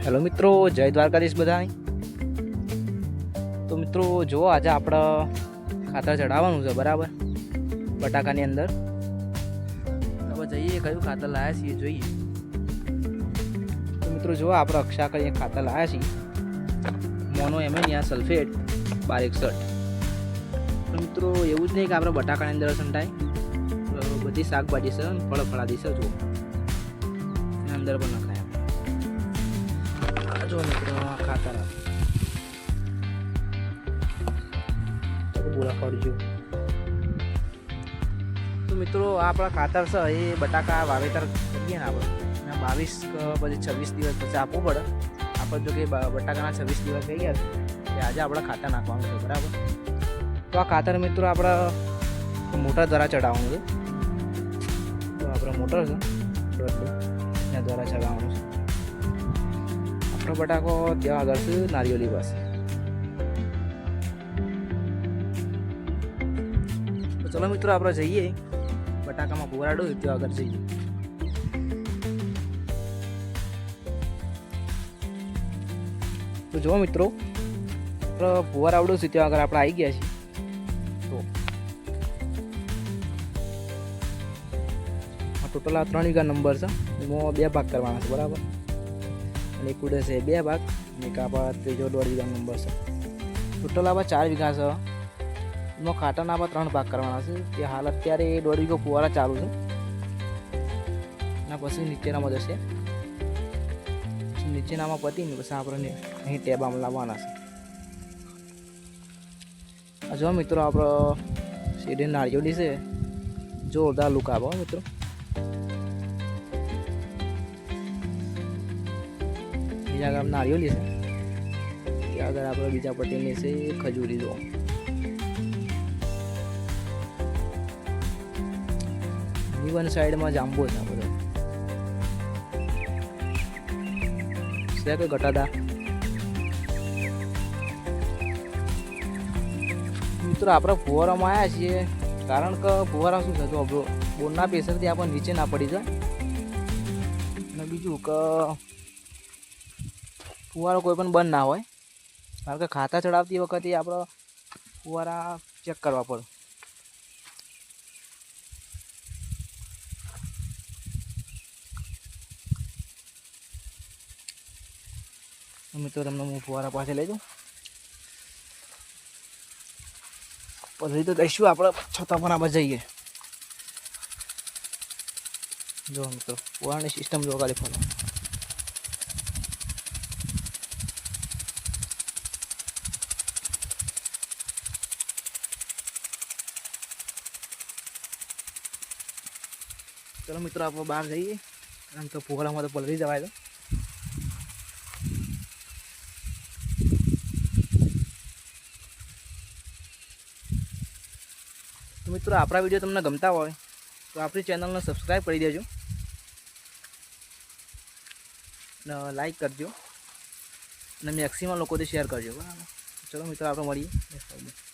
Hello મિત્રો, જય દ્વારકાધીશ બધા તો મિત્રો જુઓ આજે આપણે ખાતર ચડાવવાનું છે, બરાબર? બટાકાની અંદર. હવે જઈએ, કયું ખાતર લાવ્યા છીએ, જોઈએ. તો મિત્રો જુઓ આપણે અક્ષા કરીને ખાતર લાવ્યા છીએ. મોનો એમેનિયા સલ્ફેટ બાર એકસઠ તો મિત્રો, એવું જ નહીં કે આપણે બટાકાની અંદર સંટાય. બધી શાકભાજી છે, ફળ ફળાદી છે જો અંદર પણ નખાય. જો મિત્રો આ ખાતર બોલા પડજો તો મિત્રો આ આપણા ખાતર છે એ બટાકા વાવેતર કરીએ ને આપણે. બાવીસ પછી છવ્વીસ દિવસ પછી આપવું પડે. આપણે જો કે બટાકાના છવ્વીસ દિવસ થઈ ગયા છે આજે આપણે ખાતર નાખવાનું છે બરાબર? તો આ ખાતર મિત્રો આપણે મોટર દ્વારા ચડાવવાનું છે. તો આપણે મોટર છે એના દ્વારા ચડાવવાનું છે. આપણો બટાકો ત્યાં આગળ છે નારિયેલી પાસે તો ચલો મિત્રો આપણે જઈએ બટાકામાં પુરાડો ત્યાં આગળ જઈએ તો જુઓ મિત્રો ફુવાર આવડો છે ત્યાં આગળ આપણે આવી ગયા છીએ ટોટલ આ ત્રણ વીઘા નંબર છે એમાં બે ભાગ કરવાના છે બરાબર અને ઉડે છે બે ભાગ અને કાપા ત્રીજો દોઢ વીઘા નંબર છે. ટોટલ આવા ચાર વીઘા છે. એમાં ખાટાના આવા ત્રણ ભાગ કરવાના છે. તે હાલ અત્યારે દોઢ વીઘો ફુવારા ચાલુ છે. એના પછી નીચેનામાં જશે. નીચેનામાં પતીને પછી આપણે અહીં ટેબ આમ લાવવાના છે. જો મિત્રો આપણો શેરડી નાળિયોડી છે. જોરદાર લુક આવે મિત્રો. બીજા ગામ નારિયેલી છે. ત્યાં આગળ આપણે બીજા પટેલની છે ખજૂરી જો. વન સાઈડમાં જાંબુ છે બધો. છે કે ગટાદા મિત્રો, આપણે ફુવારામાં આવ્યા છીએ. કારણ કે ફુવારા શું થતું આપણો બોરના પ્રેશરથી આપણને નીચે ના પડી જાય. અને બીજું કે ફુવારો કોઈ પણ બંધ ના હોય. કારણ કે ખાતા ચડાવતી વખતે આપણે ફુવારા ચેક કરવા પડે. મિત્રો તમને હું ફુવારા પાસે લઈ જાઉં. પછી તો દઈશું આપણે, છતાં પણ આપણે જઈએ. જો મિત્રો, ફુવારાની સિસ્ટમ જો ખાલી ચલો મિત્રો આપણે બહાર જઈએ આમ તો ફુવારામાં તો પલરી જવાય તો તો મિત્રો આપણા વીડિયો તમને ગમતા હોય તો આપણી ચેનલને સબસ્ક્રાઈબ કરી દેજો અને લાઈક કરજો અને મેક્સિમમ લોકોથી શેર કરજો બરાબર ચલો મિત્રો આપણે મળીએ